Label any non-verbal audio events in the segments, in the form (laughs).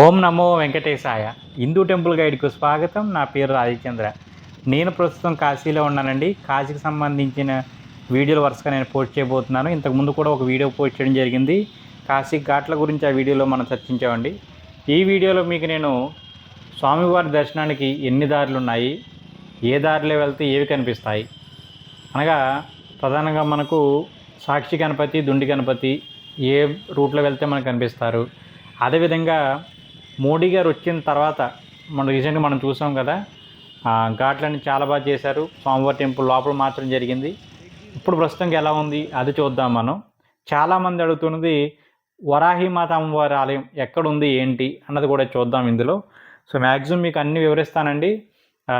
ఓం నమో వెంకటేశాయ. Hindu temple గైడ్కు స్వాగతం. నా పేరు రాజచంద్ర. నేను ప్రస్తుతం కాశీలో ఉన్నానండి. కాశీకి సంబంధించిన వీడియోలు వరుసగా నేను పోస్ట్ చేయబోతున్నాను. ఇంతకుముందు కూడా ఒక వీడియో పోస్ట్ చేయడం జరిగింది. కాశీ ఘాట్ల గురించి ఆ వీడియోలో మనం చర్చించామండి. ఈ వీడియోలో మీకు నేను స్వామివారి దర్శనానికి ఎన్ని దారులు ఉన్నాయి ఏ దారిలో వెళ్తే ఏవి కనిపిస్తాయి అనగా ప్రధానంగా మనకు సాక్షి గణపతి దుండి గణపతి ఏ రూట్లో వెళ్తే మనకు కనిపిస్తారు అదేవిధంగా మోడీ గారు వచ్చిన తర్వాత మనం రీసెంట్గా మనం చూసాం కదా ఘాట్లన్నీ చాలా బాగా చేశారు. స్వామివారి టెంపుల్ లోపల మార్చడం జరిగింది. ఇప్పుడు ప్రస్తుతానికి ఎలా ఉంది అది చూద్దాం మనం. చాలామంది అడుగుతున్నది వరాహిమాత అమ్మవారి ఆలయం ఎక్కడుంది ఏంటి అన్నది కూడా చూద్దాం ఇందులో. సో మ్యాక్సిమం మీకు అన్ని వివరిస్తానండి.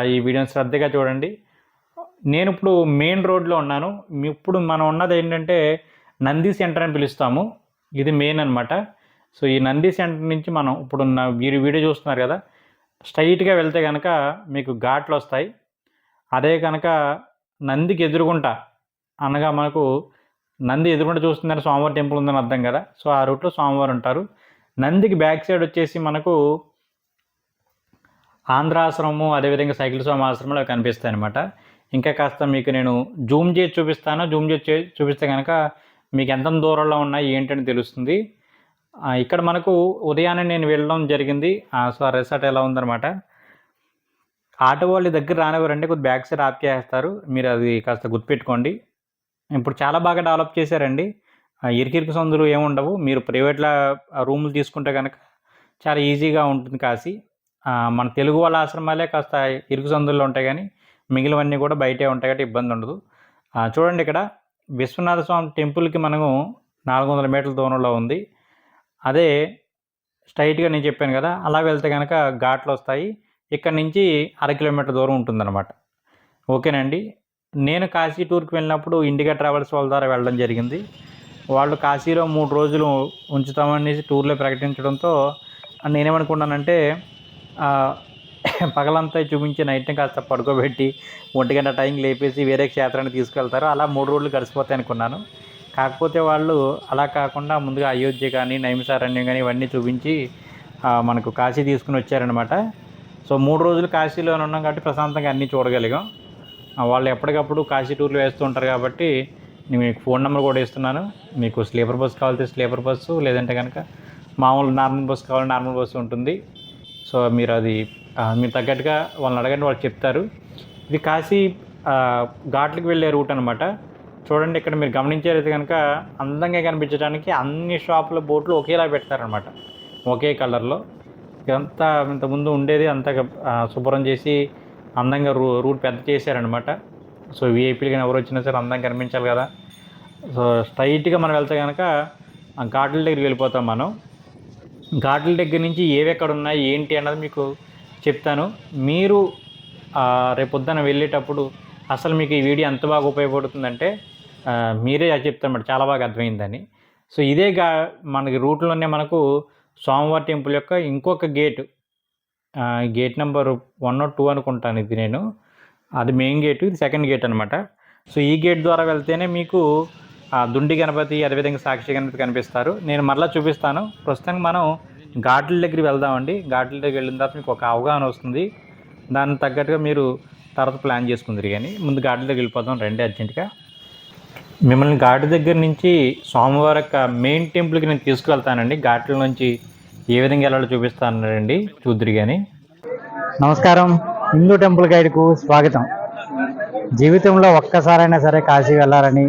ఈ వీడియోని శ్రద్ధగా చూడండి. నేను ఇప్పుడు మెయిన్ రోడ్లో ఉన్నాను. ఇప్పుడు మనం ఉన్నది ఏంటంటే నంది సెంటర్ అని పిలుస్తాము. ఇది మెయిన్ అన్నమాట. సో ఈ నంది సెంటర్ నుంచి మనం ఇప్పుడు మీరు వీడియో చూస్తున్నారు కదా స్ట్రైట్గా వెళ్తే కనుక మీకు ఘాట్లు వస్తాయి. అదే కనుక నందికి ఎదురుగుంటా అనగా మనకు నంది ఎదురుగుంట చూస్తుందని స్వామివారి టెంపుల్ ఉందని అర్థం కదా సో ఆ రూట్లో స్వామివారు ఉంటారు. నందికి బ్యాక్ సైడ్ వచ్చేసి మనకు ఆంధ్రాశ్రమము అదేవిధంగా సైకిల్ స్వామి ఆశ్రమాలు అవి కనిపిస్తాయి అనమాట ఇంకా కాస్త మీకు నేను జూమ్ చేసి చూపిస్తాను. జూమ్ చేసి చూపిస్తే కనుక మీకు ఎంత దూరంలో ఉన్నాయి ఏంటని తెలుస్తుంది. ఇక్కడ మనకు ఉదయాన్నే నేను వెళ్ళడం జరిగింది. సో ఆ రిసార్ట్ ఎలా ఉందన్నమాట? ఆటో వాళ్ళ దగ్గర రానివ్వరండి కొద్ది బ్యాక్ సైడ్ ఆపుకేస్తారు మీరు అది కాస్త గుర్తుపెట్టుకోండి. ఇప్పుడు చాలా బాగా డెవలప్ చేశారండి. ఇరికిరికి సందులు ఏముండవు మీరు ప్రైవేట్లో రూములు తీసుకుంటే కనుక చాలా ఈజీగా ఉంటుంది కాశీ. మన తెలుగు వాళ్ళ ఆశ్రమాలే కాస్త ఇరుకు సందుల్లో ఉంటాయి కానీ మిగిలినవన్నీ కూడా బయటే ఉంటాయి కాబట్టి ఇబ్బంది ఉండదు. చూడండి ఇక్కడ విశ్వనాథ స్వామి టెంపుల్కి మనము నాలుగు వందల మీటర్ల దూరంలో ఉంది. అదే స్ట్రైట్గా నేను చెప్పాను కదా అలా వెళ్తే కనుక ఘాట్లు వస్తాయి. ఇక్కడ నుంచి అర కిలోమీటర్ దూరం ఉంటుందన్నమాట. ఓకేనండి? నేను కాశీ టూర్కి వెళ్ళినప్పుడు ఇండిగా ట్రావెల్స్ వాళ్ళ ద్వారా వెళ్ళడం జరిగింది. వాళ్ళు కాశీలో మూడు రోజులు ఉంచుతామనేసి టూర్లో ప్రకటించడంతో నేనేమనుకున్నానంటే పగలంతా చూపించి నైట్ని కాస్త పడుకోబెట్టి ఒంటి గంట టైంకి లేపేసి వేరే క్షేత్రానికి తీసుకెళ్తారు. అలా మూడు రోజులు గడిచిపోతాయి అనుకున్నాను. కాకపోతే వాళ్ళు అలా కాకుండా ముందుగా అయోధ్య కానీ నైమిసారణ్యం కానీ ఇవన్నీ చూపించి మనకు కాశీ తీసుకుని వచ్చారనమాట సో మూడు రోజులు కాశీలోనే ఉన్నాం కాబట్టి ప్రశాంతంగా అన్నీ చూడగలిగాం. వాళ్ళు ఎప్పటికప్పుడు కాశీ టూర్లు వేస్తూ ఉంటారు కాబట్టి నేను మీకు ఫోన్ నెంబర్ కూడా ఇస్తున్నాను. మీకు స్లీపర్ బస్ కావాలంటే స్లీపర్ బస్సు లేదంటే కనుక మామూలు నార్మల్ బస్సు కావాలి నార్మల్ బస్సు ఉంటుంది. సో మీరు అది మీరు తగ్గట్టుగా వాళ్ళని అడగండి వాళ్ళు చెప్తారు. ఇది కాశీ ఘాట్లకు వెళ్ళే రూట్ అనమాట చూడండి ఇక్కడ మీరు గమనించారైతే కనుక అందంగా కనిపించడానికి అన్ని షాపుల బోట్లు ఒకేలా పెడతారనమాట ఒకే కలర్లో. ఇదంతా ఇంతకుముందు ఉండేది అంతా శుభ్రం చేసి అందంగా రూ రూట్ పెద్ద చేశారనమాట సో విఐపీలు కానీ ఎవరు వచ్చినా సరే అందంగా కనిపించాలి కదా. సో స్ట్రైట్గా మనం వెళ్తే కనుక ఘాట్ల దగ్గరికి వెళ్ళిపోతాం మనం. ఘాట్ల దగ్గర నుంచి ఏవి ఎక్కడ ఉన్నాయి ఏంటి అన్నది మీకు చెప్తాను. మీరు రేపొద్దున వెళ్ళేటప్పుడు అసలు మీకు ఈ వీడియో ఎంత బాగా ఉపయోగపడుతుందంటే మీరే అది చెప్తారన్నమాట చాలా బాగా అర్థమైందని. సో ఇదే గా మనకి రూట్లోనే మనకు సోమవారి టెంపుల్ యొక్క ఇంకొక gate gate number one not two అనుకుంటాను ఇది నేను. అది మెయిన్ గేటు ఇది సెకండ్ గేట్ అనమాట సో ఈ గేట్ ద్వారా వెళ్తేనే మీకు దుండి గణపతి అదేవిధంగా సాక్షి గణపతి కనిపిస్తారు. నేను మరలా చూపిస్తాను. ప్రస్తుతానికి మనం ఘాట్ల దగ్గరికి వెళ్దామండి. ఘాట్ల దగ్గరికి వెళ్ళిన తర్వాత మీకు ఒక అవగాహన వస్తుంది. దానికి తగ్గట్టుగా మీరు తర్వాత ప్లాన్ చేసుకుందరు కానీ ముందు ఘాట్ల దగ్గరికి వెళ్ళిపోతాం రండి అర్జెంటుగా. మిమ్మల్ని ఘాటు దగ్గర నుంచి స్వామివారి యొక్క మెయిన్ టెంపుల్కి నేను తీసుకువెళ్తానండి. ఘాట్ల నుంచి ఏ విధంగా వెళ్ళాలో చూపిస్తానండి చూద్దరు కానీ నమస్కారం. హిందూ టెంపుల్ గైడ్కు స్వాగతం. జీవితంలో ఒక్కసారైనా సరే కాశీ వెళ్ళాలని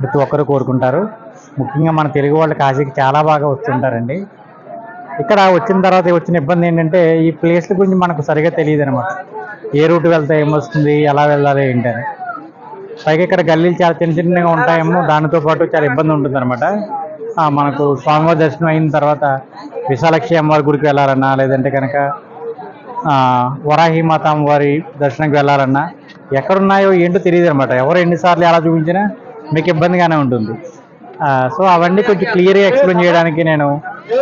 ప్రతి ఒక్కరు కోరుకుంటారు. ముఖ్యంగా మన తెలుగు వాళ్ళు కాశీకి చాలా బాగా వస్తుంటారండి. ఇక్కడ వచ్చిన తర్వాత వచ్చిన ఇబ్బంది ఏంటంటే ఈ ప్లేస్ల గురించి మనకు సరిగా తెలియదు అనమాట ఏ రూట్ వెళ్తే ఏమొస్తుంది ఎలా వెళ్ళాలి ఏంటని పైగా ఇక్కడ గల్లీలు చాలా చిన్న చిన్నగా ఉంటాయేమో దానితో పాటు చాలా ఇబ్బంది ఉంటుంది అనమాట మనకు స్వామివారి దర్శనం అయిన తర్వాత విశాలక్షి అమ్మవారి గుడికి వెళ్ళాలన్నా లేదంటే కనుక వరాహి మాత అమ్మవారి దర్శనంకి వెళ్ళాలన్నా ఎక్కడున్నాయో ఏంటో తెలియదు అనమాట ఎవరు ఎన్నిసార్లు ఎలా చూపించినా మీకు ఇబ్బందిగానే ఉంటుంది. సో అవన్నీ కొంచెం క్లియర్గా ఎక్స్ప్లెయిన్ చేయడానికి నేను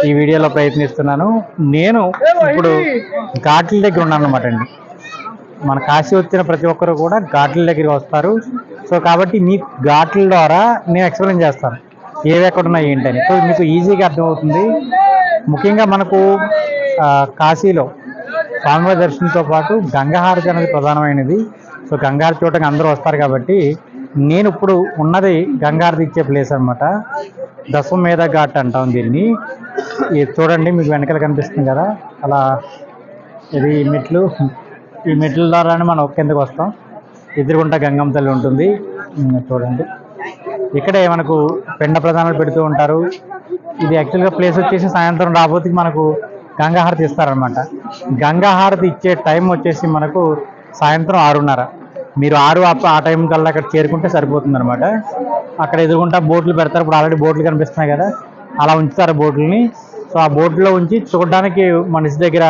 ఈ వీడియోలో ప్రయత్నిస్తున్నాను. నేను ఇప్పుడు ఘాట్ల దగ్గర ఉన్నాను అనమాట అండి. మన కాశీ వచ్చిన ప్రతి ఒక్కరు కూడా ఘాట్ల దగ్గరికి వస్తారు. సో కాబట్టి మీ ఘాట్ల ద్వారా నేను ఎక్స్ప్లెయిన్ చేస్తాను. ఏవి ఎక్కడ ఉన్నాయి ఏంటని. సో మీకు ఈజీగా అర్థమవుతుంది. ముఖ్యంగా మనకు కాశీలో స్వామివారి దర్శనంతో పాటు గంగాహారతి అనేది ప్రధానమైనది. సో గంగాహారతి చూడటానికి అందరూ వస్తారు కాబట్టి నేను ఇప్పుడు ఉన్నది గంగాహారతి ఇచ్చే ప్లేస్ అనమాట దశమేధ ఘాట్ అంటాం దీన్ని. ఇది చూడండి మీకు వెనకాల కనిపిస్తుంది కదా. అలా ఇది మెట్లు. ఈ మెట్ల ద్వారానే మనం కిందకు వస్తాం. ఎదురుగుంట గంగమ్మ తల్లి ఉంటుంది. చూడండి. ఇక్కడే మనకు పెండ ప్రధానాలు పెడుతూ ఉంటారు. ఇది యాక్చువల్గా ప్లేస్ వచ్చేసి సాయంత్రం రాబోతుకి మనకు గంగాహారతి ఇస్తారనమాట గంగాహారతి ఇచ్చే టైం వచ్చేసి మనకు సాయంత్రం ఆరున్నర. మీరు ఆరు ఆ టైం కల్లా అక్కడ చేరుకుంటే సరిపోతుంది అనమాట అక్కడ ఎదురుగుంటా బోట్లు పెడతారు. ఇప్పుడు ఆల్రెడీ బోట్లు కనిపిస్తున్నాయి కదా. అలా ఉంచుతారు బోట్లని. సో ఆ బోట్లో ఉంచి చూడడానికి మనిషి దగ్గర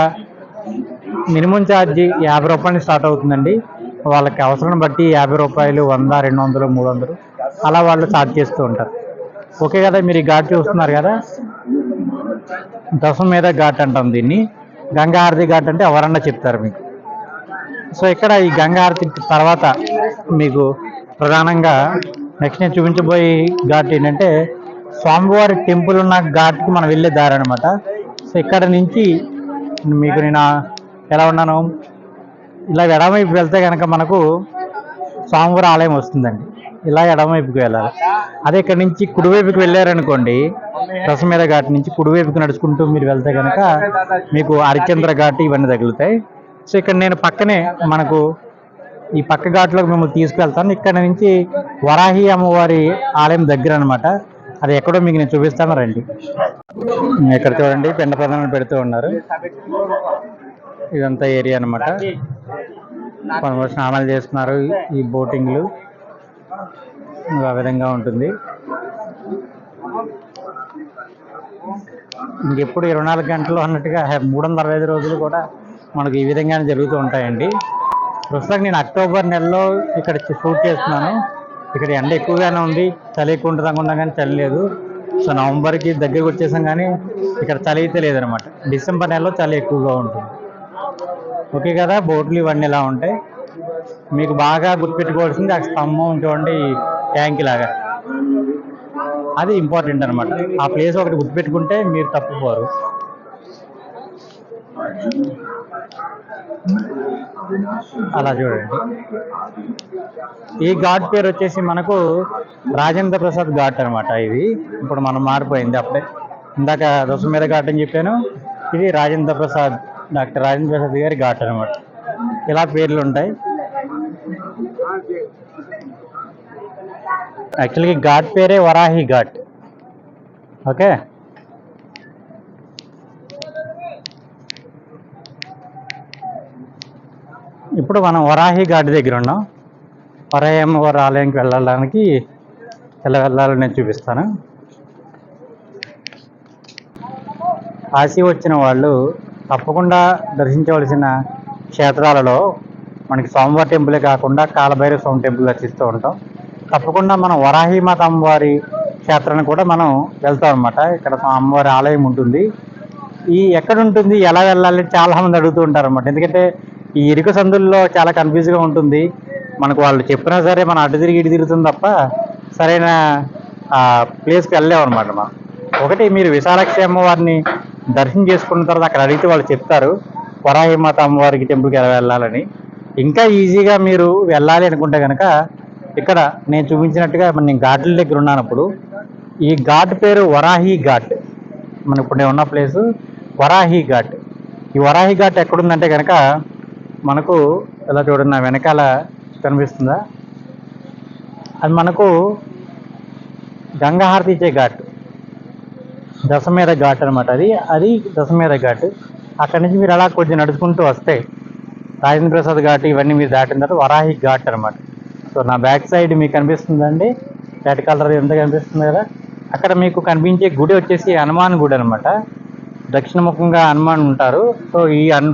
మినిమం ఛార్జ్ యాభై రూపాయల నుంచి స్టార్ట్ అవుతుందండి. వాళ్ళకి అవసరం బట్టి యాభై రూపాయలు వంద రెండు వందలు మూడు వందలు అలా వాళ్ళు ఛార్జ్ చేస్తూ ఉంటారు. ఓకే కదా మీరు ఈ ఘాట్ చూస్తున్నారు కదా? దశం మీద ఘాట్ అంటాం దీన్ని. గంగా ఘాట్ అంటే ఎవరన్నా చెప్తారు మీకు. సో ఇక్కడ ఈ గంగా తర్వాత మీకు ప్రధానంగా నెక్స్ట్ నేను చూపించబోయే ఘాట్ ఏంటంటే స్వామివారి టెంపుల్ ఉన్న ఘాట్కి మనం వెళ్ళే దారి అనమాట సో ఇక్కడ నుంచి మీకు నేను ఎలా ఉన్నాను? ఇలా ఎడమవైపు వెళ్తే కనుక మనకు స్వామివారి ఆలయం వస్తుందండి. ఇలా ఎడమవైపుకి వెళ్ళాలి. అదే ఇక్కడ నుంచి కుడివైపుకి వెళ్ళారనుకోండి రసమేద ఘాట్ నుంచి కుడివైపుకి నడుచుకుంటూ మీరు వెళ్తే కనుక మీకు హరిచంద్ర ఘాట్ ఇవన్నీ తగులుతాయి. సో ఇక్కడ నేను పక్కనే మనకు ఈ పక్క ఘాట్లోకి మిమ్మల్ని తీసుకెళ్తాను. ఇక్కడ నుంచి వరాహి అమ్మవారి ఆలయం దగ్గర అనమాట అది ఎక్కడో మీకు నేను చూపిస్తాను రండి. ఇక్కడ చూడండి పిండ ప్రధానాలు పెడుతూ ఉన్నారు. ఇదంతా ఏరియా అనమాట కొంతమంది స్నానాలు చేస్తున్నారు ఈ బోటింగ్లు. ఆ విధంగా ఉంటుంది. ఇంకెప్పుడు ఇరవై నాలుగు గంటలు అన్నట్టుగా మూడు వందల అరవై ఐదు రోజులు కూడా మనకు ఈ విధంగానే జరుగుతూ ఉంటాయండి. ప్రస్తుతం నేను అక్టోబర్ నెలలో ఇక్కడ షూట్ చేస్తున్నాను. ఇక్కడ ఎండ ఎక్కువగానే ఉంది. చలి ఎక్కువ ఉంటుంది అనుకున్నా కానీ చలి లేదు. సో నవంబర్కి దగ్గరకు వచ్చేసాం కానీ ఇక్కడ చలి అయితే లేదనమాట డిసెంబర్ నెలలో చలి ఎక్కువగా ఉంటుంది. ఓకే కదా బోట్లు ఇవన్నీ ఇలా ఉంటాయి? మీకు బాగా గుర్తుపెట్టుకోవాల్సింది ఆ స్తంభం చూడండి ట్యాంక్ లాగా. అది ఇంపార్టెంట్ అనమాట ఆ ప్లేస్ ఒకటి గుర్తుపెట్టుకుంటే మీరు తప్పిపోరు అలా చూడండి. ఈ ఘాట్ పేరు వచ్చేసి మనకు రాజేంద్ర ప్రసాద్ ఘాట్ అనమాట ఇది. ఇప్పుడు మనం మారిపోయింది అప్పుడే. ఇందాక రుసుమీద ఘాట్ అని చెప్పాను. ఇది రాజేంద్ర ప్రసాద్ డాక్టర్ రాజేంద్ర ప్రసాద్ గారి ఘాట్ అనమాట ఇలా పేర్లు ఉంటాయి. యాక్చువల్గా ఘాట్ పేరే వరాహి ఘాట్. ఓకే? ఇప్పుడు మనం వరాహి ఘాట్ దగ్గర ఉన్నాం. వరాహి అమ్మవారి ఆలయంకి వెళ్ళడానికి ఎలా వెళ్ళాలో నేను చూపిస్తాను. కాశీ వచ్చిన వాళ్ళు తప్పకుండా దర్శించవలసిన క్షేత్రాలలో మనకి సోమవారి టెంపులే కాకుండా కాలభైరవ స్వామి టెంపుల్ దర్శిస్తూ ఉంటాం. తప్పకుండా మనం వరాహి మాత అమ్మవారి క్షేత్రాన్ని కూడా మనం వెళ్తాం అనమాట ఇక్కడ అమ్మవారి ఆలయం ఉంటుంది. ఈ ఎక్కడ ఉంటుంది ఎలా వెళ్ళాలి చాలామంది అడుగుతూ ఉంటారు అనమాట ఎందుకంటే ఈ ఇరుకు సందుల్లో చాలా కన్ఫ్యూజ్గా ఉంటుంది. మనకు వాళ్ళు చెప్పినా సరే మనం అటు తిరిగి ఇటు తిరుగుతుంది తప్ప సరైన ప్లేస్కి వెళ్ళలేము అనమాట మనం. ఒకటి మీరు విశాలాక్షి అమ్మవారిని దర్శనం చేసుకున్న తర్వాత అక్కడ అడిగితే వాళ్ళు చెప్తారు వరాహి మాత అమ్మవారికి టెంపుల్కి ఎలా వెళ్ళాలని? ఇంకా ఈజీగా మీరు వెళ్ళాలి అనుకుంటే కనుక ఇక్కడ నేను చూపించినట్టుగా మన నేను ఘాట్ల దగ్గర ఉన్నానప్పుడు ఈ ఘాట్ పేరు వరాహి ఘాట్. మన ఇప్పుడు నేను ఉన్న ప్లేసు వరాహి ఘాట్. ఈ వరాహి ఘాట్ ఎక్కడుందంటే కనుక మనకు ఎలా చూడండి నా వెనకాల కనిపిస్తుందా? అది మనకు గంగాహారతి ఇచ్చే ఘాట్. దశమేధ ఘాట్ అనమాట అది. అది దశమేధ ఘాట్. అక్కడి నుంచి మీరు అలా కొంచెం నడుచుకుంటూ వస్తే రాజేంద్ర ప్రసాద్ ఘాట్ ఇవన్నీ మీరు దాటిన తర్వాత వరాహి ఘాట్ అనమాట సో నా బ్యాక్ సైడ్ మీకు కనిపిస్తుందండి. రెడ్ కలర్ ఎంత కనిపిస్తుంది కదా. అక్కడ మీకు కనిపించే గుడి వచ్చేసి హనుమాన్ గుడి అనమాట దక్షిణముఖంగా హనుమాన్ ఉంటారు. సో ఈ హన్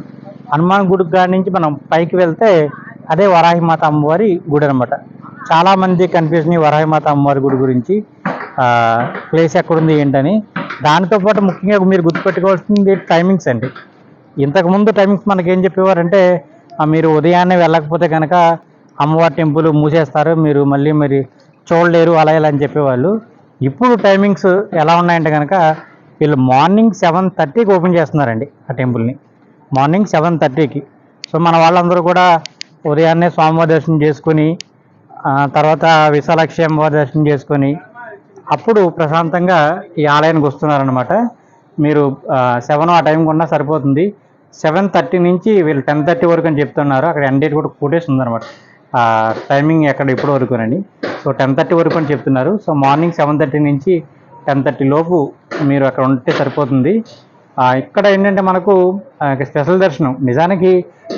హనుమాన్ గుడి కాడి నుంచి మనం పైకి వెళ్తే అదే వరాహిమాత అమ్మవారి గుడి అనమాట చాలామంది కన్ఫ్యూజన్ వరాహిమాత అమ్మవారి గుడి గురించి. ప్లేస్ ఎక్కడుంది ఏంటని. దానితో పాటు ముఖ్యంగా మీరు గుర్తుపెట్టుకోవాల్సింది టైమింగ్స్ అండి. ఇంతకుముందు టైమింగ్స్ మనకి ఏం చెప్పేవారంటే మీరు ఉదయాన్నే వెళ్ళకపోతే కనుక అమ్మవారి టెంపుల్ మూసేస్తారు మీరు మళ్ళీ మరి చూడలేరు అలా ఇలా అని చెప్పేవాళ్ళు. ఇప్పుడు టైమింగ్స్ ఎలా ఉన్నాయంటే కనుక వీళ్ళు మార్నింగ్ సెవెన్ థర్టీకి ఓపెన్ చేస్తున్నారండి ఆ టెంపుల్ని. మార్నింగ్ సెవెన్ థర్టీకి. సో మన వాళ్ళందరూ కూడా ఉదయాన్నే స్వామివారి దర్శనం చేసుకొని తర్వాత విశాలాక్షి అమ్మవారి దర్శనం చేసుకొని అప్పుడు ప్రశాంతంగా ఈ ఆలయానికి వస్తున్నారనమాట మీరు సెవెన్ ఆ టైంకి ఉన్నా సరిపోతుంది. సెవెన్ థర్టీ నుంచి వీళ్ళు టెన్ థర్టీ వరకు అని చెప్తున్నారు. అక్కడ ఎండ్ డేట్ కూడా కోటేసి ఉందన్నమాట. టైమింగ్ ఎక్కడ ఇప్పుడు వరకునండి సో టెన్ థర్టీ వరకు అని చెప్తున్నారు. సో మార్నింగ్ సెవెన్ థర్టీ నుంచి టెన్ థర్టీ లోపు మీరు అక్కడ ఉంటే సరిపోతుంది. ఇక్కడ ఏంటంటే మనకు స్పెషల్ దర్శనం. నిజానికి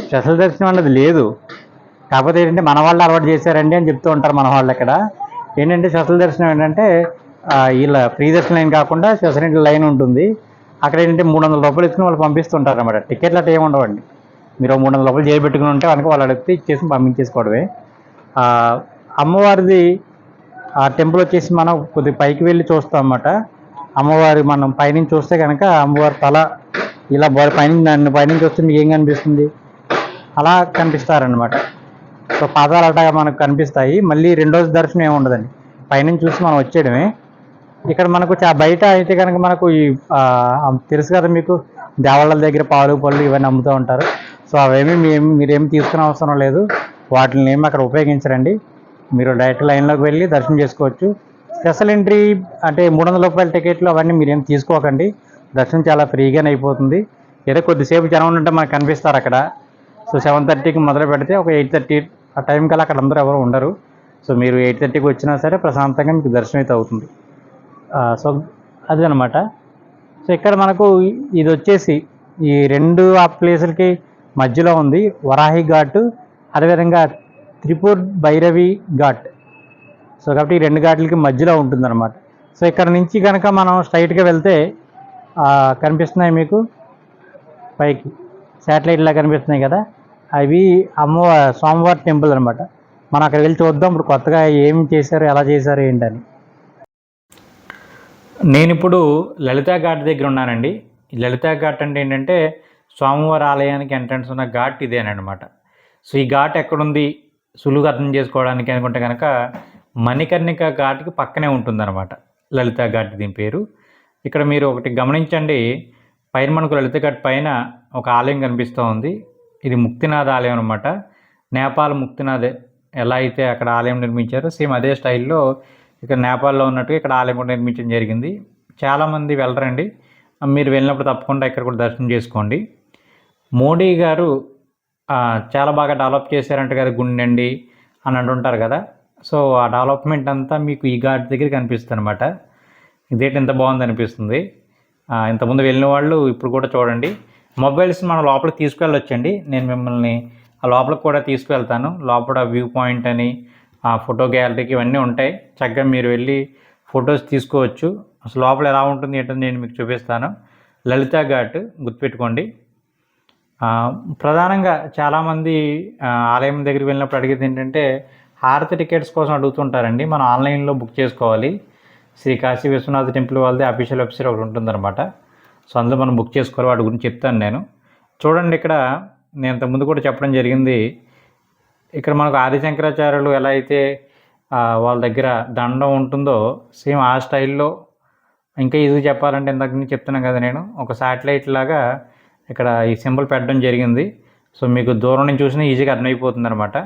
స్పెషల్ దర్శనం అనేది లేదు. కాకపోతే ఏంటంటే మన వాళ్ళు అలవాటు చేశారండి అని చెప్తూ ఉంటారు మన వాళ్ళు ఇక్కడ ఏంటంటే స్పెషల్ దర్శనం ఏంటంటే వీళ్ళ ఇలా ఫ్రీ దర్శనం లైన్ కాకుండా స్పెషల్ లైన్ ఉంటుంది. అక్కడ ఏంటంటే మూడు వందల రూపాయలు ఇచ్చుకుని వాళ్ళు పంపిస్తుంటారు అనమాట టికెట్లు అట్లా ఏమి ఉండవండి. మీరు మూడు వందల రూపాయలు చేయబెట్టుకుని ఉంటే కనుక వాళ్ళు అడిగితే ఇచ్చేసి పంపించేసుకోవడమే. అమ్మవారిది ఆ టెంపుల్ వచ్చేసి మనం కొద్దిగా పైకి వెళ్ళి చూస్తాం అన్నమాట. అమ్మవారి మనం పైనుంచి చూస్తే కనుక అమ్మవారి తల ఇలా పైన దాన్ని పైనుంచి వస్తే మీకు ఏం కనిపిస్తుంది? అలా కనిపిస్తారనమాట సో పాదాలు అట్టగా మనకు కనిపిస్తాయి. మళ్ళీ రెండో దర్శనం ఏమి ఉండదండి. పైనుంచి చూసి మనం వచ్చేయడమే. ఇక్కడ మనకు చా బయట అయితే కనుక మనకు ఈ తెలుసు కదా మీకు దేవాళ్ళ దగ్గర పాలు పళ్ళు ఇవన్నీ అమ్ముతూ ఉంటారు. సో అవేమి మేము మీరేమి తీసుకునే అవసరం లేదు. వాటిని ఏమి అక్కడ ఉపయోగించరండి. మీరు డైరెక్ట్ లైన్లోకి వెళ్ళి దర్శనం చేసుకోవచ్చు. స్పెషల్ ఎంట్రీ అంటే మూడు వందల రూపాయల టికెట్లు అవన్నీ మీరేం తీసుకోకండి. దర్శనం చాలా ఫ్రీగానే అయిపోతుంది. ఏదో కొద్దిసేపు జనం ఉంటే మనకు కనిపిస్తారు అక్కడ. సో సెవెన్ థర్టీకి మొదలు పెడితే ఒక ఎయిట్ థర్టీ ఆ టైం కల్లా అక్కడ అందరూ ఎవరు ఉండరు. సో మీరు ఎయిట్ థర్టీకి వచ్చినా సరే ప్రశాంతంగా మీకు దర్శనం అయితే అవుతుంది. సో సో అదనమాట. సో ఇక్కడ మనకు ఇది వచ్చేసి ఈ రెండు ఆ ప్లేసులకి మధ్యలో ఉంది వరాహి ఘాట్ అదేవిధంగా త్రిపుర్ భైరవి ఘాట్. సో కాబట్టి ఈ రెండు ఘాట్లకి మధ్యలో ఉంటుందన్నమాట. సో ఇక్కడ నుంచి కనుక మనం స్ట్రైట్గా వెళ్తే కనిపిస్తున్నాయి మీకు? పైకి. శాటిలైట్లా కనిపిస్తున్నాయి కదా? అవి అమ్మవారి సోమవారి టెంపుల్ అనమాట మనం అక్కడ వెళ్ళి చూద్దాం ఇప్పుడు కొత్తగా ఏం చేశారు ఎలా చేశారు ఏంటని. నేను ఇప్పుడు లలితా ఘాట్ దగ్గర ఉన్నానండి. లలితా ఘాట్ అంటే ఏంటంటే స్వామివారి ఆలయానికి ఎంట్రన్స్ ఉన్న ఘాట్ ఇదేనమాట సో ఈ ఘాట్ ఎక్కడుంది? సులువుగా అర్థం చేసుకోవడానికి అనుకుంటే కనుక మణికర్ణిక ఘాట్కి పక్కనే ఉంటుందన్నమాట. లలితా ఘాట్ దీని పేరు. ఇక్కడ మీరు ఒకటి గమనించండి. పైన మనకు లలిత ఘాట్ పైన ఒక ఆలయం కనిపిస్తూ ఉంది ఇది ముక్తినాథ్ ఆలయం అనమాట నేపాల్ ముక్తినాథ్ ఎలా అయితే అక్కడ ఆలయం నిర్మించారో సేమ్ అదే స్టైల్లో ఇక్కడ నేపాల్లో ఉన్నట్టుగా ఇక్కడ ఆలయం కూడా నిర్మించడం జరిగింది. చాలామంది వెళ్ళరండి. మీరు వెళ్ళినప్పుడు తప్పకుండా ఇక్కడ కూడా దర్శనం చేసుకోండి. మోడీ గారు చాలా బాగా డెవలప్ చేశారంట కదా గుండెండి అని అంటుంటారు కదా. సో ఆ డెవలప్మెంట్ అంతా మీకు ఈ ఘాట్ దగ్గర కనిపిస్తుంది అనమాట ఇదేంటి ఎంత బాగుంది అనిపిస్తుంది. ఇంతకుముందు వెళ్ళిన వాళ్ళు ఇప్పుడు కూడా చూడండి. మొబైల్స్ మనం లోపలికి తీసుకెళ్ళొచ్చండి. నేను మిమ్మల్ని ఆ లోపలికి కూడా తీసుకువెళ్తాను లోపల వ్యూ పాయింట్ అని ఆ ఫోటో గ్యాలరీకి ఇవన్నీ ఉంటాయి. చక్కగా మీరు వెళ్ళి ఫొటోస్ తీసుకోవచ్చు. అసలు లోపల ఎలా ఉంటుంది ఏంటో నేను మీకు చూపిస్తాను. లలితా ఘాట్ గుర్తుపెట్టుకోండి. ప్రధానంగా చాలామంది ఆలయం దగ్గరికి వెళ్ళినప్పుడు అడిగేది ఏంటంటే హారతి టికెట్స్ కోసం అడుగుతుంటారండి. మనం ఆన్లైన్లో బుక్ చేసుకోవాలి. శ్రీ కాశీ విశ్వనాథ్ టెంపుల్ వాళ్ళది అఫీషియల్ వెబ్సైట్ ఒకటి ఉంటుందన్నమాట. సో అందులో మనం బుక్ చేసుకోవాలి వాటి గురించి చెప్తాను నేను. చూడండి ఇక్కడ నేను ఇంతకుముందు కూడా చెప్పడం జరిగింది. ఇక్కడ మనకు ఆదిశంకరాచార్యులు ఎలా అయితే వాళ్ళ దగ్గర దండం ఉంటుందో సేమ్ ఆ స్టైల్లో. ఇంకా ఇది చెప్పాలంటే ఇందాక నుంచి చెప్తున్నాను కదా నేను ఒక శాటిలైట్ లాగా ఇక్కడ ఈ సింబల్ పెట్టడం జరిగింది. సో మీకు దూరం నుంచి చూసినా ఈజీగా అర్థమైపోతుంది అనమాట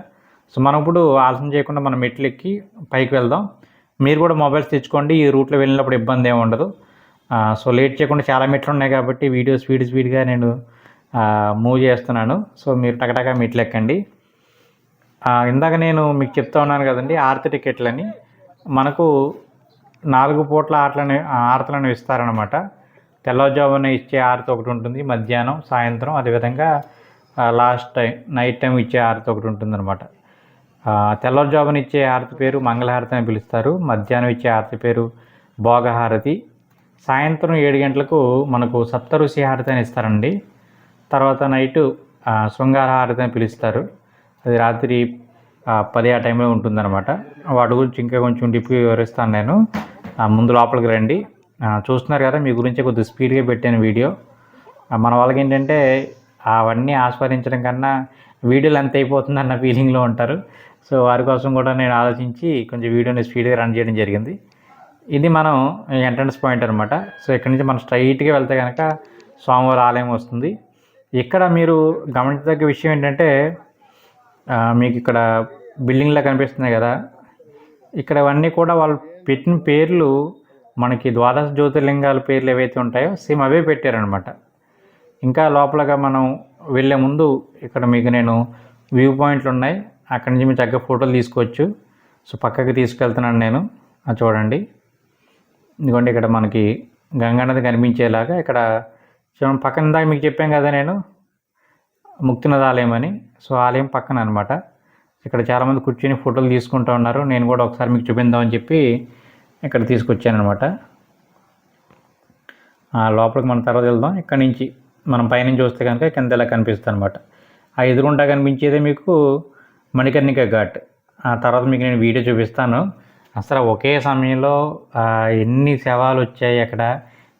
సో మనం ఇప్పుడు ఆలస్యం చేయకుండా మనం మెట్లు ఎక్కి పైకి వెళ్దాం. మీరు కూడా మొబైల్స్ తెచ్చుకోండి ఈ రూట్లో వెళ్ళినప్పుడు ఇబ్బంది ఏమి ఉండదు. సో లేట్ చేయకుండా చాలా మెట్లు ఉన్నాయి కాబట్టి వీడియో స్పీడ్ స్పీడ్గా నేను మూవ్ చేస్తున్నాను. సో మీరు టకటకా మెట్లు ఎక్కండి ఇందాక నేను మీకు చెప్తా ఉన్నాను కదండి ఆర్తి టికెట్లని. మనకు నాలుగు పూట్ల ఆటలను ఆరతలను ఇస్తారనమాట తెల్లవారుజామున ఇచ్చే ఆరతి ఒకటి ఉంటుంది మధ్యాహ్నం సాయంత్రం అదేవిధంగా లాస్ట్ టైం నైట్ టైం ఇచ్చే ఆరతి ఒకటి ఉంటుందన్నమాట. ఆ, తెల్లవారుజామున ఇచ్చే ఆరతి పేరు మంగళహారతి అని పిలుస్తారు మధ్యాహ్నం ఇచ్చే ఆరతి పేరు భోగహారతి. సాయంత్రం ఏడు గంటలకు మనకు సప్తఋషి హారతి అని ఇస్తారండి. తర్వాత నైటు శృంగార హారతి అని పిలుస్తారు. అది రాత్రి పది ఆ టైంలో ఉంటుందన్నమాట. వాటి గురించి ఇంకా కొంచెం డిప్గా వివరిస్తాను నేను. ముందు లోపలికి రండి. చూస్తున్నారు కదా మీ గురించి కొద్దిగా స్పీడ్గా పెట్టాను వీడియో. మన వాళ్ళకి ఏంటంటే అవన్నీ ఆస్వాదించడం కన్నా వీడియోలు ఎంత అయిపోతుంది అన్న ఫీలింగ్లో ఉంటారు. సో వారి కోసం కూడా నేను ఆలోచించి కొంచెం వీడియోని స్పీడ్గా రన్ చేయడం జరిగింది. ఇది మనం ఎంట్రన్స్ పాయింట్ అనమాట సో ఇక్కడ నుంచి మనం స్ట్రైట్గా వెళ్తే కనుక స్వామివారి ఆలయం వస్తుంది. ఇక్కడ మీరు గమనించదగ్గ విషయం ఏంటంటే మీకు ఇక్కడ బిల్డింగ్లా కనిపిస్తున్నాయి కదా. ఇక్కడ అవన్నీ కూడా వాళ్ళు పెట్టిన పేర్లు మనకి ద్వాదశ జ్యోతిర్లింగాల పేర్లు ఏవైతే ఉంటాయో సేమ్ అవే పెట్టారనమాట ఇంకా లోపలగా మనం వెళ్ళే ముందు ఇక్కడ మీకు నేను వ్యూ పాయింట్లు ఉన్నాయి. అక్కడి నుంచి మీరు చక్కగా ఫోటోలు తీసుకోవచ్చు. సో పక్కకి తీసుకెళ్తున్నాను నేను. అది చూడండి. ఇదిగోండి ఇక్కడ మనకి గంగా నది కనిపించేలాగా ఇక్కడ చూడండి పక్కన దాకా మీకు చెప్పాను కదా నేను ముక్తినది ఆలయం అని సో ఆలయం పక్కన అనమాట ఇక్కడ చాలామంది కూర్చొని ఫోటోలు తీసుకుంటూ ఉన్నారు. నేను కూడా ఒకసారి మీకు చూపిందామని చెప్పి ఇక్కడ తీసుకొచ్చానమాట లోపలికి మనం తర్వాత వెళ్దాం. ఇక్కడ నుంచి మనం పైనుంచి చూస్తే కనుక కింద ఇలా కనిపిస్తుంది అనమాట ఆ ఎదురుగుండా కనిపించేదే మీకు మణికర్ణిక ఘాట్. ఆ తర్వాత మీకు నేను వీడియో చూపిస్తాను. అసలు ఒకే సమయంలో ఎన్ని శవాలు వచ్చాయి అక్కడ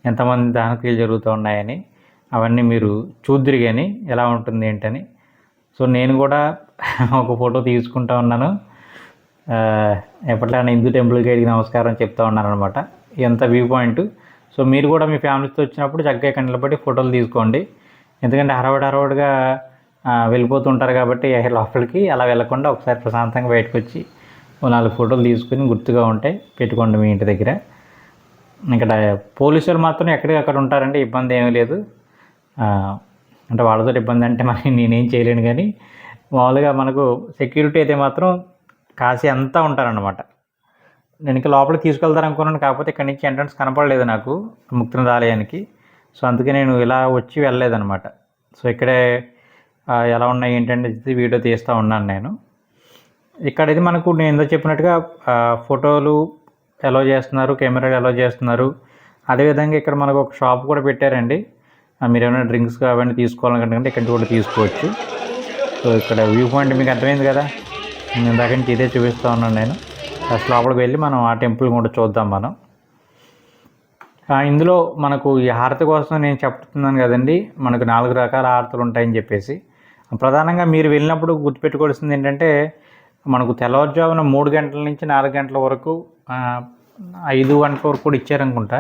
ఎంతమంది దహనక్రియలు జరుగుతూ ఉన్నాయని అవన్నీ మీరు చూద్దురు కానీ ఎలా ఉంటుంది ఏంటని. సో నేను కూడా (laughs) ఒక ఫోటో తీసుకుంటా ఉన్నాను. ఆ, హిందూ టెంపుల్ గైడ్కి నమస్కారం చెప్తా ఉన్నాను అనమాట ఎంత వ్యూ పాయింట్. సో మీరు కూడా మీ ఫ్యామిలీతో వచ్చినప్పుడు చక్కగా ఇక్కడ నిలబడి ఫోటోలు తీసుకోండి. ఎందుకంటే హరవడి హరవడిగా వెళ్ళిపోతుంటారు కాబట్టి లోపలికి అలా వెళ్ళకుండా ఒకసారి ప్రశాంతంగా బయటకు వచ్చి నాలుగు ఫోటోలు తీసుకుని గుర్తుగా ఉంటాయి పెట్టుకోండి మీ ఇంటి దగ్గర. ఇక్కడ పోలీసులు మాత్రం ఎక్కడికక్కడ ఉంటారండి ఇబ్బంది ఏమీ లేదు. అంటే వాళ్ళతో ఇబ్బంది అంటే మరి (laughs) నేనేం చేయలేను కానీ మామూలుగా మనకు సెక్యూరిటీ అయితే మాత్రం కాశీ అంతా ఉంటారన్నమాట. నేను ఇంకా లోపలికి తీసుకెళ్తారనుకున్నాను కాకపోతే ఇక్కడి నుంచి ఎంట్రన్స్ కనపడలేదు నాకు ముక్తినాథ ఆలయానికి. సో అందుకే నేను ఇలా వచ్చి వెళ్ళలేదన్నమాట. సో ఇక్కడే ఎలా ఉన్నాయి ఏంటంటే వీడియో తీస్తూ ఉన్నాను నేను. ఇక్కడ ఇది మనకు నేను ఎంతో చెప్పినట్టుగా ఫోటోలు అలో చేస్తున్నారు కెమెరాలు అలో చేస్తున్నారు. అదేవిధంగా ఇక్కడ మనకు ఒక షాప్ కూడా పెట్టారండి. మీరు ఏమైనా డ్రింక్స్ అవన్నీ తీసుకోవాలనుకుంటే ఇక్కడ కూడా తీసుకోవచ్చు. సో ఇక్కడ వ్యూ పాయింట్ మీకు అర్థమైంది కదా? నేను ఇందాక నుంచి ఇదే చూపిస్తూ ఉన్నాను నేను. అసలు లోపలికి వెళ్ళి మనం ఆ టెంపుల్ కూడా చూద్దాం మనం. ఇందులో మనకు ఈ హారతి కోసం నేను చెప్తున్నాను కదండి. మనకు నాలుగు రకాల హారతులు ఉంటాయని చెప్పేసి. ప్రధానంగా మీరు వెళ్ళినప్పుడు గుర్తుపెట్టుకోవాల్సింది ఏంటంటే మనకు తెల్లవారుజామున మూడు గంటల నుంచి నాలుగు గంటల వరకు ఐదు గంటల వరకు కూడా ఇచ్చారనుకుంటా.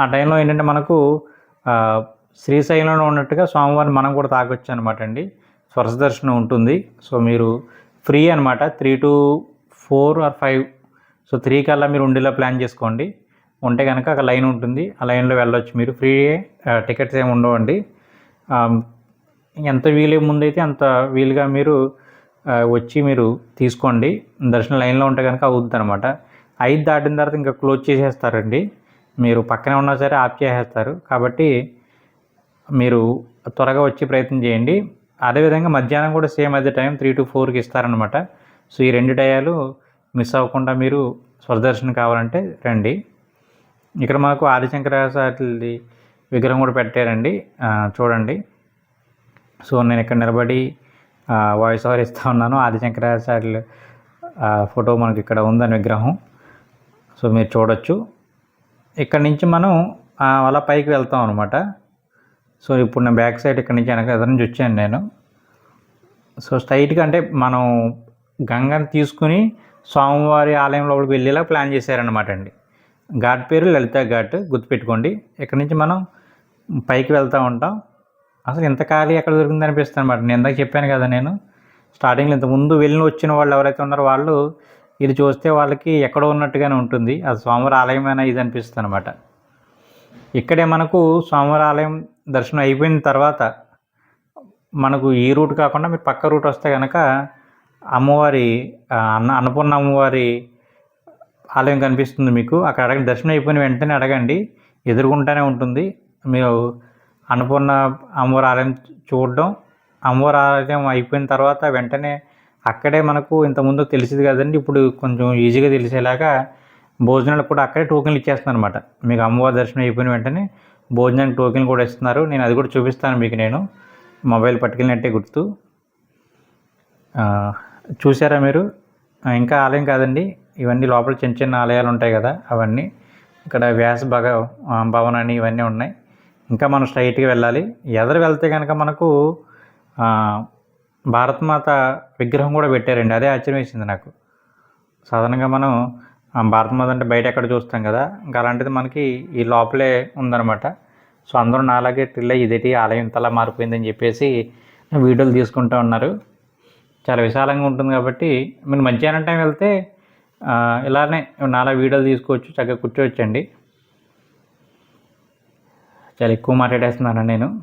ఆ టైంలో ఏంటంటే మనకు శ్రీశైలంలో ఉన్నట్టుగా స్వామివారిని మనం కూడా తాగొచ్చు అనమాట అండి. స్వరస దర్శనం ఉంటుంది. సో మీరు ఫ్రీ అనమాట three to four or five. So three కల్లా మీరు ఉండేలా ప్లాన్ చేసుకోండి. ఉంటే కనుక అక్కడ లైన్ ఉంటుంది. ఆ లైన్లో వెళ్ళొచ్చు మీరు. ఫ్రీ టికెట్స్ ఏమి ఉండవండి. ఎంత వీలు ముందైతే అంత వీలుగా మీరు వచ్చి మీరు తీసుకోండి. దర్శనం లైన్లో ఉంటే కనుక అవుద్ది అనమాట ఐదు దాటిన తర్వాత ఇంకా క్లోజ్ చేసేస్తారండి. మీరు పక్కనే ఉన్నా సరే ఆఫ్ చేసేస్తారు. కాబట్టి మీరు త్వరగా వచ్చే ప్రయత్నం చేయండి. అదేవిధంగా మధ్యాహ్నం కూడా సేమ్ అదే టైం త్రీ టు ఫోర్కి ఇస్తారనమాట సో ఈ రెండు టయాలు మిస్ అవ్వకుండా మీరు స్వరదర్శనం కావాలంటే రండి. ఇక్కడ మాకు ఆదిశంకరాచార్యులది విగ్రహం కూడా పెట్టారండి. చూడండి. సో నేను ఇక్కడ నిలబడి వాయిస్ ఓవర్ ఇస్తూ ఉన్నాను. ఆదిశంకరాచార్యులు ఫోటో మనకి ఇక్కడ ఉందని విగ్రహం. సో మీరు చూడొచ్చు. ఇక్కడ నుంచి మనం అలా పైకి వెళ్తాం అనమాట సో ఇప్పుడు నేను బ్యాక్ సైడ్ ఇక్కడ నుంచి వెనక ఎదురు నుంచి వచ్చాను నేను. సో స్ట్రైట్గా అంటే మనం గంగని తీసుకుని స్వామివారి ఆలయం లోపలికి వెళ్ళేలా ప్లాన్ చేశారనమాట అండి. ఘాట్ పేరు లలిత ఘాట్ గుర్తుపెట్టుకోండి. ఇక్కడ నుంచి మనం పైకి వెళ్తూ ఉంటాం. అసలు ఇంత ఖాళీ ఎక్కడ దొరికింది అనిపిస్తుంది అనమాట నేను ఇందాక చెప్పాను కదా నేను స్టార్టింగ్లో ఇంత ముందు వెళ్ళి వచ్చిన వాళ్ళు ఎవరైతే ఉన్నారో వాళ్ళు ఇది చూస్తే వాళ్ళకి ఎక్కడో ఉన్నట్టుగానే ఉంటుంది. అది స్వామివారి ఆలయమైనా ఇది అనిపిస్తుంది అనమాట ఇక్కడే మనకు స్వామివారి ఆలయం దర్శనం అయిపోయిన తర్వాత మనకు ఈ రూట్ కాకుండా మీరు పక్క రూట్ వస్తే కనుక అమ్మవారి అన్న అన్నపూర్ణ అమ్మవారి ఆలయం కనిపిస్తుంది మీకు. అక్కడ అడగండి. దర్శనం అయిపోయిన వెంటనే అడగండి. ఎదుర్కొంటానే ఉంటుంది. మీరు అన్నపూర్ణ అమ్మవారి ఆలయం చూడడం. అమ్మవారి ఆలయం అయిపోయిన తర్వాత వెంటనే అక్కడే మనకు ఇంతకుముందు తెలిసింది కదండి. ఇప్పుడు కొంచెం ఈజీగా తెలిసేలాగా భోజనాలకు కూడా అక్కడే టోకెన్లు ఇచ్చేస్తున్నారు అనమాట మీకు అమ్మవారి దర్శనం అయిపోయిన వెంటనే భోజనానికి టోకెన్లు కూడా ఇస్తున్నారు. నేను అది కూడా చూపిస్తాను మీకు నేను. మొబైల్ పట్టుకెళ్ళినట్టే గుర్తు. చూసారా మీరు? ఇంకా ఆలయం కాదండి. ఇవన్నీ లోపల చిన్న చిన్న ఆలయాలు ఉంటాయి కదా అవన్నీ. ఇక్కడ వ్యాస భగ భవనాన్ని ఇవన్నీ ఉన్నాయి. ఇంకా మనం స్ట్రైట్గా వెళ్ళాలి. ఎదరు వెళ్తే కనుక మనకు భారతమాత విగ్రహం కూడా పెట్టారండి. అదే ఆశ్చర్యం వేసింది నాకు. సాధారణంగా మనం భారతమాత అంటే బయట ఎక్కడ చూస్తాం కదా ఇంకా అలాంటిది మనకి ఈ లోపలే ఉందన్నమాట. సో అందరూ నాలాగే ట్రిల్ అయ్యి ఇదేటి ఆలయం ఇంతలా మారిపోయిందని చెప్పేసి వీడియోలు తీసుకుంటూ ఉన్నారు. చాలా విశాలంగా ఉంటుంది కాబట్టి మీరు మధ్యాహ్నం టైం వెళ్తే ఇలానే నాలా వీడియోలు తీసుకోవచ్చు చక్కగా కూర్చోవచ్చండి. చాలా ఎక్కువ మాట్లాడేస్తున్నాను నేను?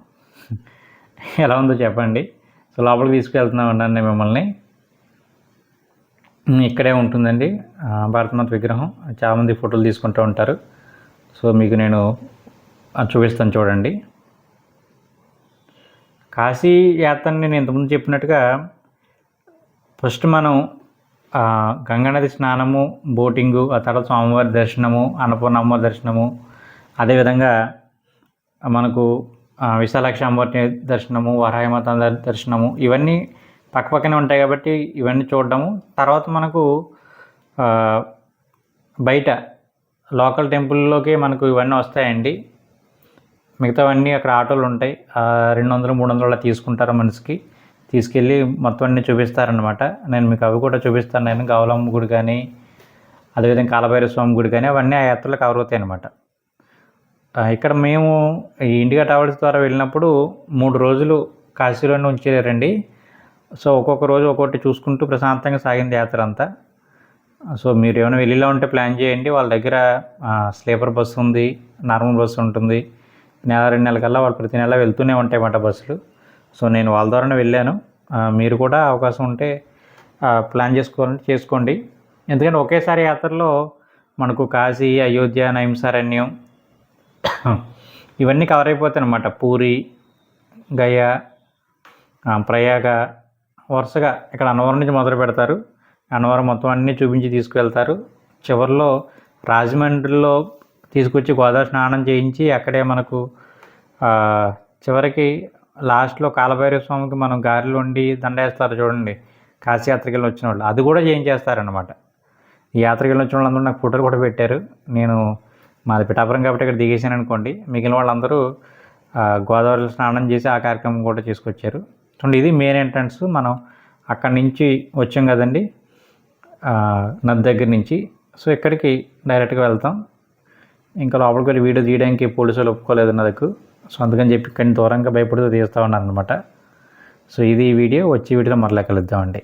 ఎలా ఉందో చెప్పండి. సో లోపలికి తీసుకెళ్తున్నాం అన్నాను నేను మిమ్మల్ని. ఇక్కడే ఉంటుందండి. భారతమాత విగ్రహం. చాలామంది ఫోటోలు తీసుకుంటూ ఉంటారు. సో మీకు నేను చూపిస్తాను చూడండి. కాశీ యాత్రని నేను ఇంతకుముందు చెప్పినట్టుగా ఫస్ట్ మనం గంగానది స్నానము బోటింగు ఆ తర్వాత స్వామివారి దర్శనము అన్నపూర్ణమ్మ దర్శనము అదేవిధంగా మనకు ఆ, విశాలాక్షి దర్శనము వరాయమాత దర్శనము ఇవన్నీ పక్కపక్కనే ఉంటాయి కాబట్టి ఇవన్నీ చూడడము. తర్వాత మనకు బయట లోకల్ టెంపుల్లోకి మనకు ఇవన్నీ వస్తాయండి. మిగతావన్నీ అక్కడ ఆటోలు ఉంటాయి. రెండు వందలు మూడు వందలు అలా తీసుకుంటారు మనిషికి. తీసుకెళ్ళి మొత్తం అన్నీ చూపిస్తారనమాట నేను మీకు అవి కూడా చూపిస్తాను. నేను గౌలమ్మ గుడి కానీ అదేవిధంగా కాలభైరవ స్వామి గుడి కానీ అవన్నీ ఆ యాత్రలో కవర్ అవుతాయి అనమాట ఇక్కడ మేము ఈ ఇండియా ట్రావెల్స్ ద్వారా వెళ్ళినప్పుడు మూడు రోజులు కాశీలోనే ఉంచారండి సో ఒక్కొక్క రోజు ఒక్కొక్కటి చూసుకుంటూ ప్రశాంతంగా సాగింది యాత్ర అంతా. సో మీరు ఏమైనా వెళ్ళిలో ఉంటే ప్లాన్ చేయండి. వాళ్ళ దగ్గర స్లీపర్ బస్సు ఉంది నార్మల్ బస్సు ఉంటుంది. నెల రెండు నెలల కల్లా వాళ్ళు ప్రతి నెల వెళ్తూనే ఉంటాయి అన్నమాట బస్సులు. సో నేను వాళ్ళ ద్వారానే వెళ్ళాను. మీరు కూడా అవకాశం ఉంటే ప్లాన్ చేసుకోవాలంటే చేసుకోండి. ఎందుకంటే ఒకేసారి యాత్రలో మనకు కాశీ అయోధ్య నైంసారణ్యం ఇవన్నీ కవర్ అయిపోతాయి అనమాట పూరి గయా ప్రయాగ వరుసగా ఇక్కడ అన్నవరం నుంచి మొదలు పెడతారు. అన్నవరం మొత్తం అన్నీ చూపించి తీసుకువెళ్తారు. చివరిలో రాజమండ్రిలో తీసుకొచ్చి గోదావరి స్నానం చేయించి అక్కడే మనకు చివరికి లాస్ట్లో కాలభైరవ స్వామికి మనం గారెలు వండి దండేస్తారు చూడండి. కాశీయాత్రకి వెళ్ళి వచ్చిన వాళ్ళు. అది కూడా చేయించేస్తారనమాట ఈ యాత్రకి వెళ్ళి వచ్చిన వాళ్ళందరూ నాకు ఫోటోలు కూడా పెట్టారు. నేను మాది పిఠాపురం కాబట్టి ఇక్కడ దిగేసాను అనుకోండి. మిగిలిన వాళ్ళందరూ గోదావరిలో స్నానం చేసి ఆ కార్యక్రమం కూడా తీసుకొచ్చారు. చూడండి ఇది మెయిన్ ఎంట్రన్స్ మనం అక్కడి నుంచి వచ్చాం కదండి. నది దగ్గర నుంచి. సో ఇక్కడికి డైరెక్ట్గా వెళ్తాం. ఇంకా లోపలికి వెళ్ళి వీడియో తీయడానికి పోలీసులు ఒప్పుకోలేదు నాకు సో అందుకని చెప్పి ఇక్కడ దూరంగా భయపడుతూ తీస్తూ ఉన్నాను అనమాట సో ఇది ఈ వీడియో. వచ్చే వీడియోలో మరలా కలుద్దామండి.